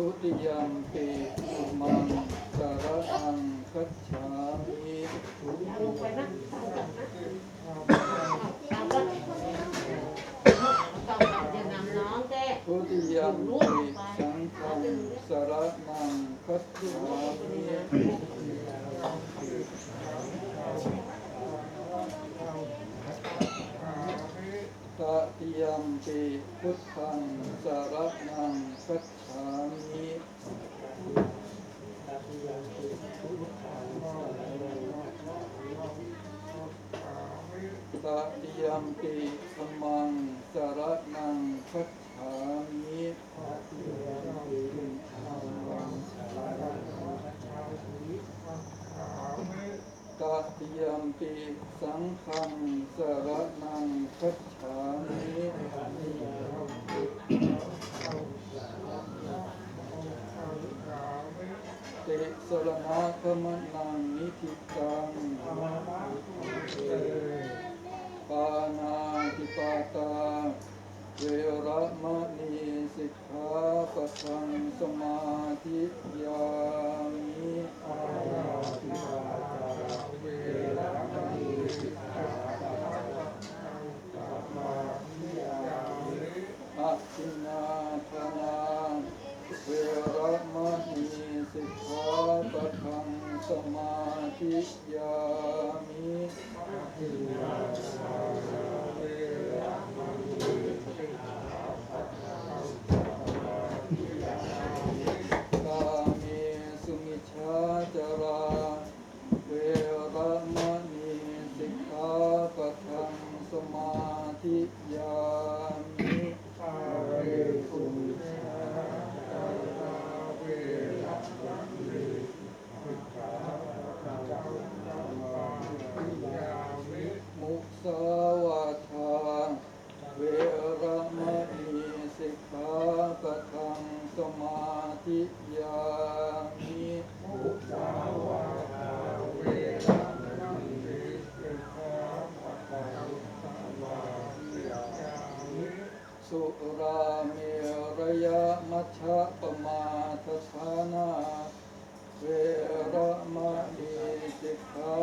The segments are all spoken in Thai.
ทุติยมปิธัมมังสารณังคัจฉามิลงไปนะธัมทุติยมปิสังฆังสารณังคัจฉามิ ตติยมปิพุทธังสรนังคัจฉามิ ตติยมปิธัมมังสร นังคัจฉามิตติยมปิสังฆังสรนังคัจฉามิติสรณะขมนังนิธิตงปานาติปาตา เวระมะนีสิกขาปะทังสมาธิยามิ อาทินานานาเวระมะนีสิกขาปะทังสมาธิยามิ กาเมสุมิชาจารา เวระมะนีสิกขาปะทังสมาธิยามิ มุสาวาทาเวระมะนีสิกขาปะทังสมาธิยามิ สุราเมระยะมัชฌะปมาทฐานา เวระมะนีสิกขา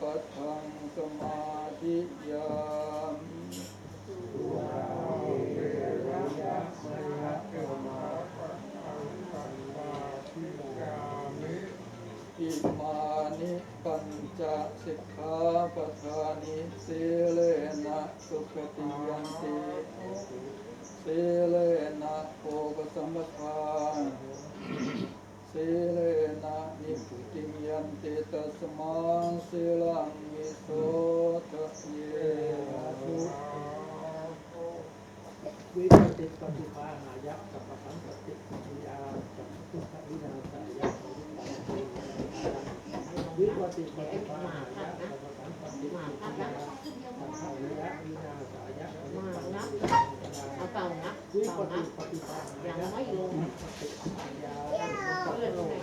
ปะทังสมาธิยามิ อิมานิปัญจสิกขา ปทานิสีเลนะสุขติยันติสีเลนะโภกสัมปทานสีเลนะนิพุติยันติตัสมาสีลังมิโสทะเยสุวิปติปฏิภาณายะสัพพสัมปติปัญญาสัพพุทธวินาศายะวิปติปฏิ มานับมานับเอาเต่านับเต่านับยังไม่ลงเลื่อนลงไหน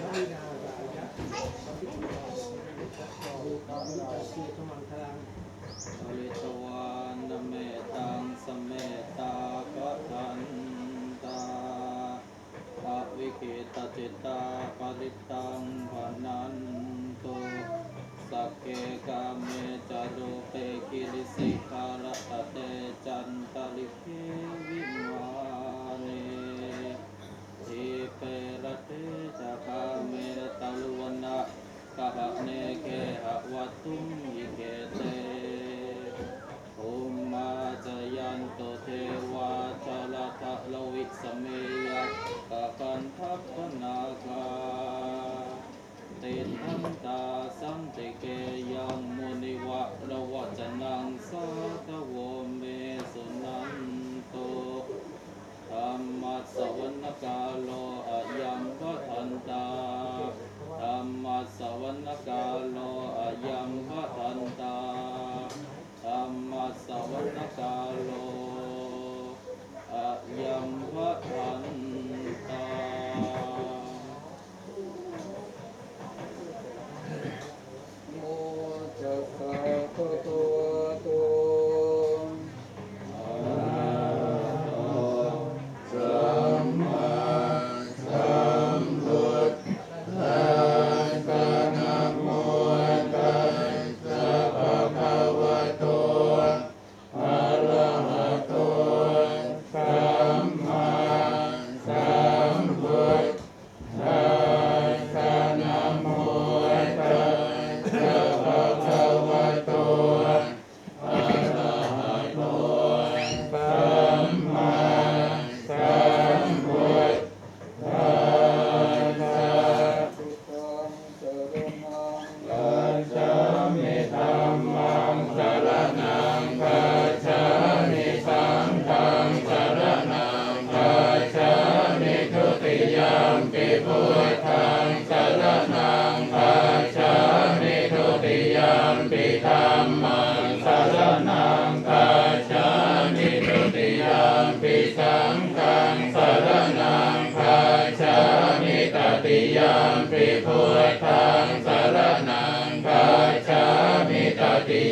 ลิตตังสเมตากทันไม่ลงน सके कामे चारों पे किल सिखा रखते चंदल के विमाने। ये पे रटे जहाँ मेरे तलवना कहने के हवा तुम ये उम्मा जयं तो थे वा चला था लोहित समय कपन थपना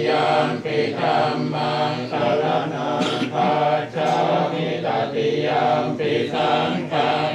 ยัมปิธรรมังสารนังคาจามิตติยัมปิสังฆัง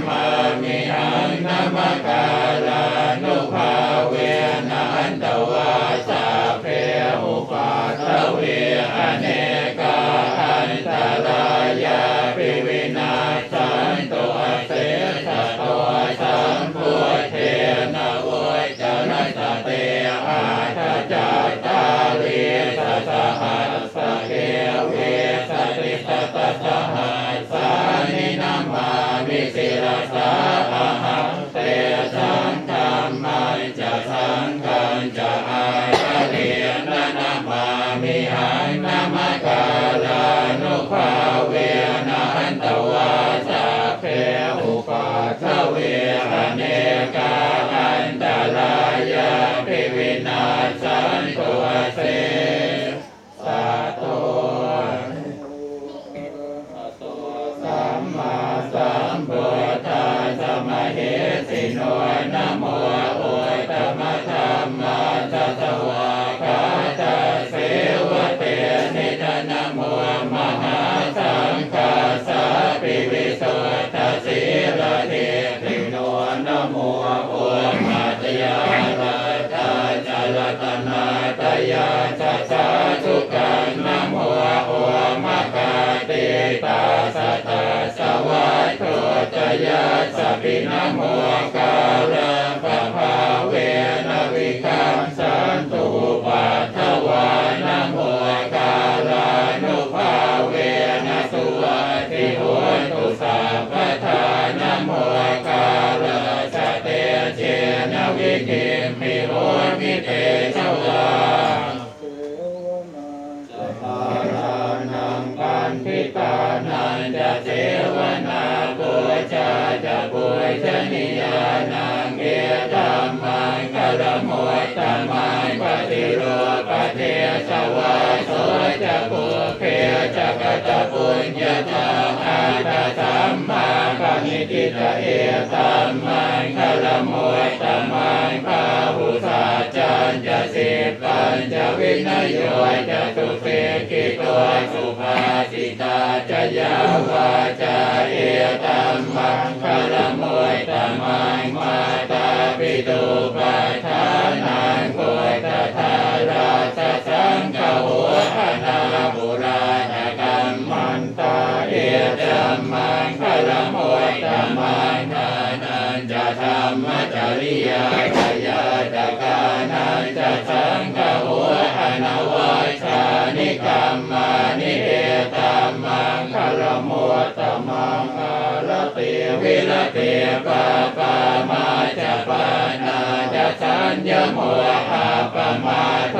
namami annamaka ยาจัสาทุกันนโมโอมะกาเตตาสตวัตจยาสปินโมกาลังปภาเวนวิคัมสันตุปัทวานโมกาลานุาเวนสุวัติโหตุสัพทานโมกาลสเตเจนวิกิมิโหมิเตชวา จะกตปุญญาตาอาตาสัมมาปณิติตาเอตัมมังคารโมตตมังปาหุสาจันจะสิปัญจวินโยจะตุเสกิตัวสุภาสิตาจะยาวาจาเอตัมมังคารโมตตมังมาตาปิตุปัฏฐานังโกต งคารโมตตมังนานันจะธรรมจริยาจยาตกานันจะสังฆโหนาวาชานิกรรมานิเอตัมมังคารโมตตมังคารติวิรติปะปามาจะปานา ญญโมหะปมาโท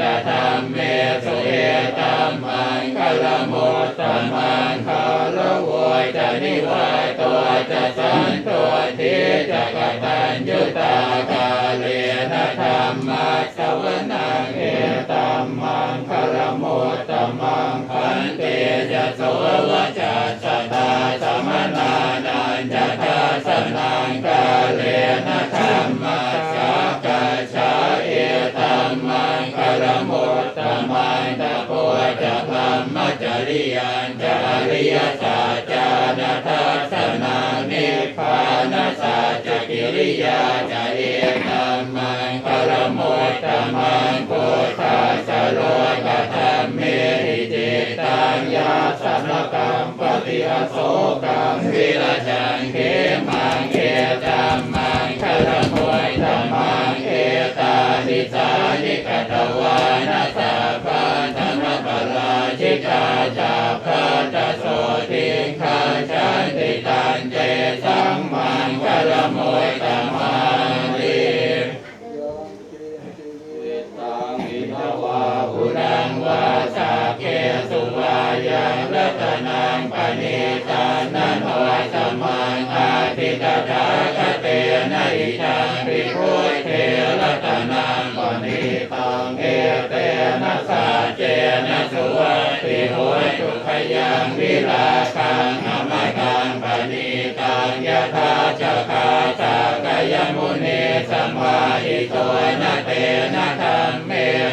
จะธรรมเมสุเอตัมมังคารโมตตมังคารโวยจะนิวาตัวจะสันตัวทิจะกตัญยุตากาเลนะธรรมาสวนังเอตัมมังคารโมตตมังพันเตจะโสวจัสตาสมนานันจะทัสนังกาเลนะธรรมา มตตมังตะโพจะธรรมจริยันจะอริยสัจจานาทัสนานิพานาสัจกิริยาจะเอตัมมังคารโมตตมังโพธาสโลกธรรมเมหิจิตังยาสนกรรมปฏิอโศกรรมวิรจังเขมังเอตัมมังคารโม วานาสาพาธรรมปราชิกาจาพาตโสทิงคาชันติตันเจสังมังคารโมตตมังลิ นะสุวัติโหตุขยังวิลาคังอมตังปณิตังยถาจักาสากยมุนีสมาหิโตนะเตนะธรรมเม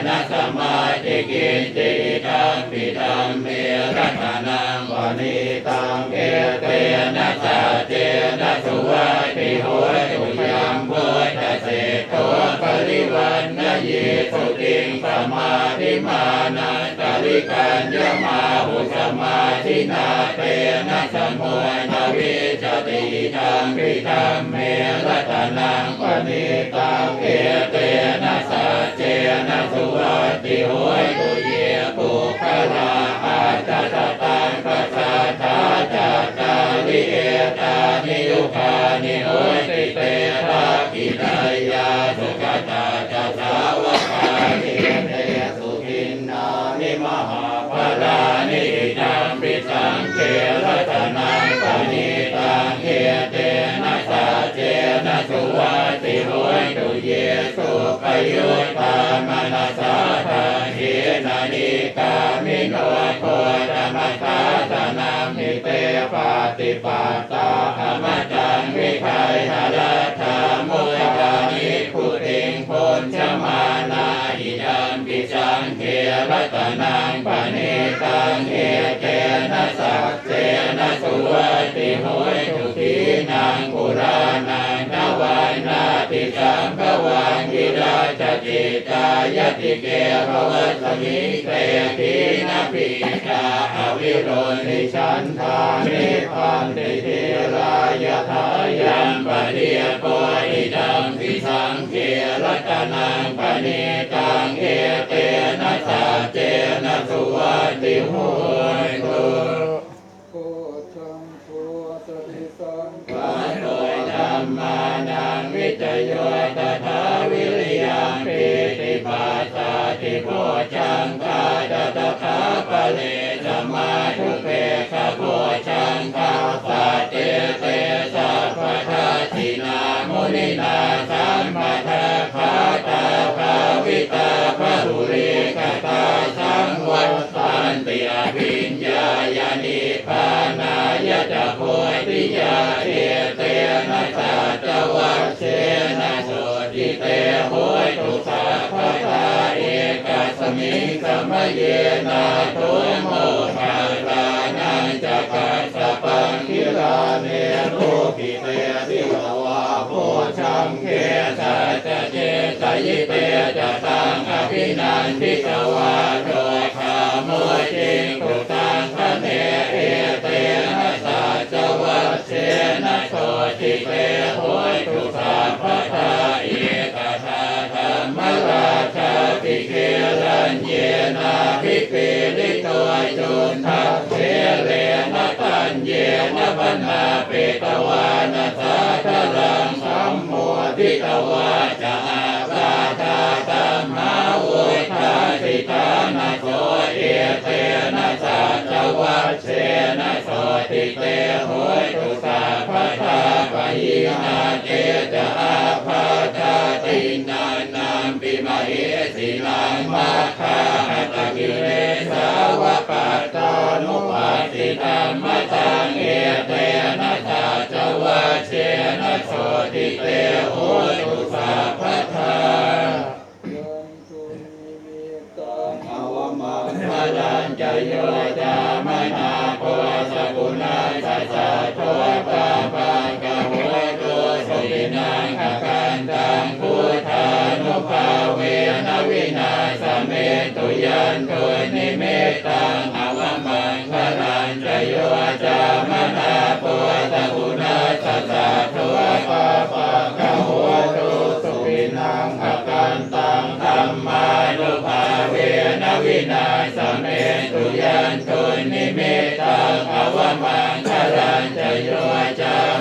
นะสมาธิกินจิตังปิตัมเมรัตนังวณิตังเอเตนะสาเจนะสุวัติโหตุยังพุทธเสโทปริวันนะเยสุติง สมาธิมานันตริกันยมาหุสมาธินาเตนะสมุนวิจติทังปิตัมเมรัตนังปณิตังเอเตนะสาเจนะสุวัติโหตุเยปุคลาอาจตตังปัสสะทาจัตตาลิเอตานิยุคานิโหติเต รัตนังปณิตังเอเตนะสาเจนะสุวัติโหตุเยสุปยุตตามนัสสาทังเฮนานิกามิโนโคตมัสสาสนามิเตปาติปาตาอมจังวิไคหะรัธ รัตนังปณิตังเอเตนะสัจเจนะสุวัติโหตุทีนังปุรานังนวานาติสัมภววังกิราชจิตายติเกภวสมิเตทินาปิกาอวิโรนิชันทานิพันติเทรายทายัมปะเดียโปอิดังพิสังเกรัตนังปณิตังเอเต วิตาภาหุริกตาสังวัตสันติอภิญญายานิพานายจะโพธิยาเอเตนะสาจวัชเชนะโสติเตโหยตุสาภาตาเอกาสมิงสมเยนาทุโมภาลานังจักขัสสะปังคิลาเนรูปิ งเคสัจเจตยิเตจะตังอภินันทิตวาโดยคาโมจิงกุตังคะเนเอเตนะสัจวัชเชนะโสติเตโหยตุสาภทาเอกทาธรรมราชาปิเกรัญเยนาภิปิลิตัวจุนทัเทเลนะตัญเยนะปนาเปตวา เชนะโสติเตโหยตุสาภทาปะยินาเตจะอาภาทาตินานัมปิมาเหสิลังมาคาหัตกิเลสาวะปัตตานุปัสสิธรรมตังเอเตนะสัจวัชเชนะโสติเตโหยตุสาภทายันตุนิมิตังอวมังพลัญจโยจามนาโพสกุณา สัสสะโทปาปั มานุภาเวนวินาสเมตุยันตุนิเมตังอวมังคลันจโยจาม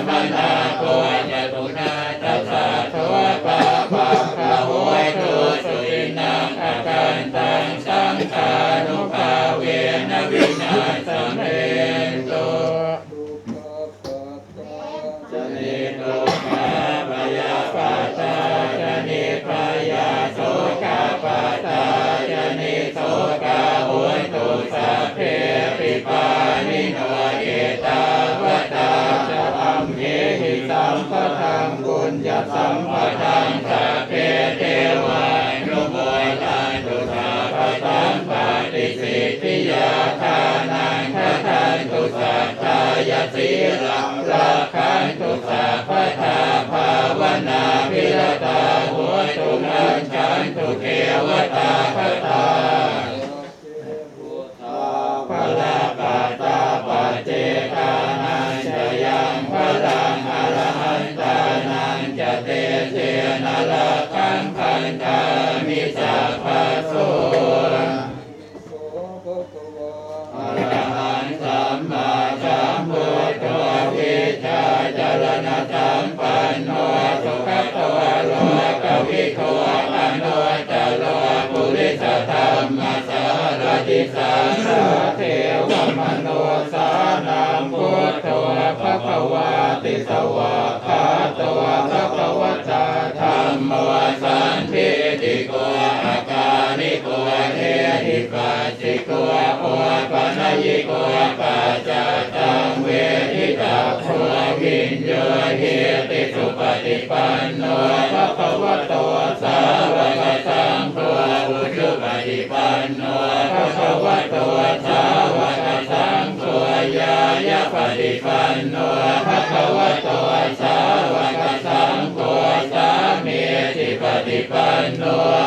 สีลังราคันตุสัพพทาภาวนาพิรตาหัวตุนันฉันตุเทวตาคตา สาเทวมโนสานังพุทโธภะคะวาติสวะคาตวภะคะวตาธรรมวสันทิติโกอาการิโกเทหิปัสสิโกโอ ปันโนภะคะวะโตสาวกสังโฆสามีจิปฏิปันโน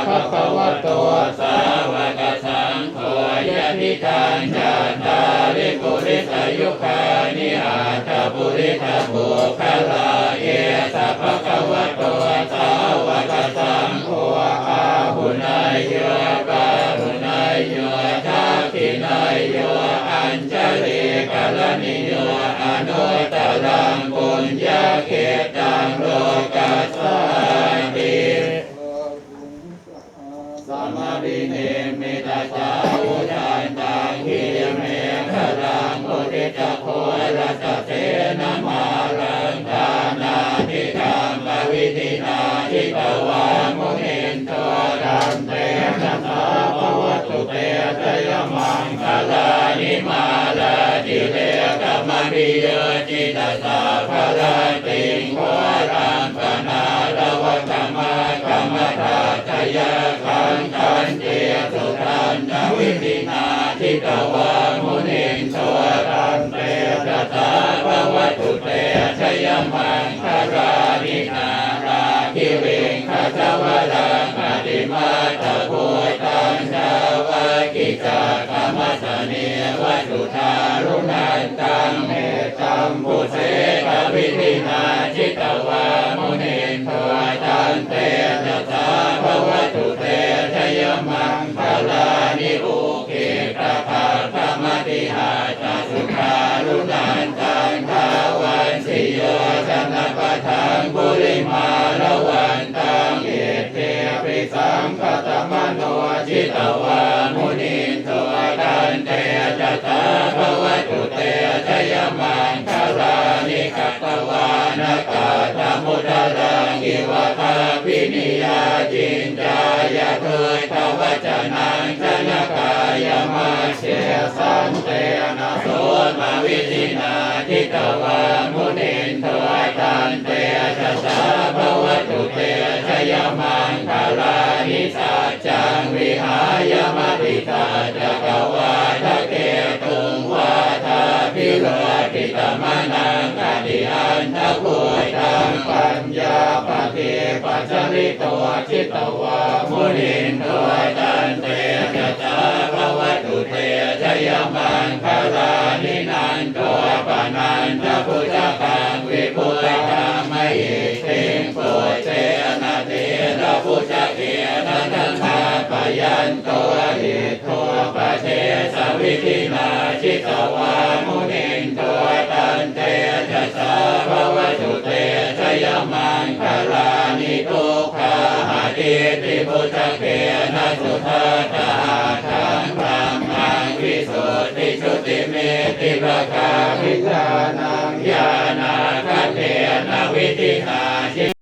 ภะคะวะโตสาวกสังโฆยะติทางจัตาริปุริสยุคานิอาตปุริสบุคลาเอสัพพะคะวะโตสาวกสังโฆอาหุนายโย ลิกาลนิโยอนุตต เตตยมังคลานิมาลาติเลกมริยจิตาสาภรติงโครัมปนาลวะกรรมกรรมตาทยาคังคันเตสุทันนวิธินาทิตวามุนินโทรัมเตตสาภวตุเตชยมังคารานินา จากรรมสเนวัตุทารุนันตังเมตัมปุเสกวิธินาจิตวามุนินโทตันเตนะสาภวตุเตชยมังคลานิอุเกตภาธรรมติหาจาสุขารุนันตังทาวันสิโยชนะปะทังบุริมาละวัน ตวานกาตมุตรังอิวะคาปินิยาจินจายะเคยทวจนังชนกายมาเชสันเตนะโสมาวิธินาทิตวามุนินโทตันเตจะสาภวตุเตชยมังคลานิสัจจังวิหายมติตาจักวาทะเกตุงวา พิโลติตมนังอดิอันทพุตังปัญญาปฏิปัจจริโตจิตวามุนี ยันโตหิตโทปเทสวิธินาจิตวามุนินโทตันเตจะสาภวตุเตชยมังคลานิทุกขาหาติติพุทธเกนะสุทตาทังพรังมังวิสุทธิชุติเมติประกาพิจานังญาณาคเทนะวิธินาจิ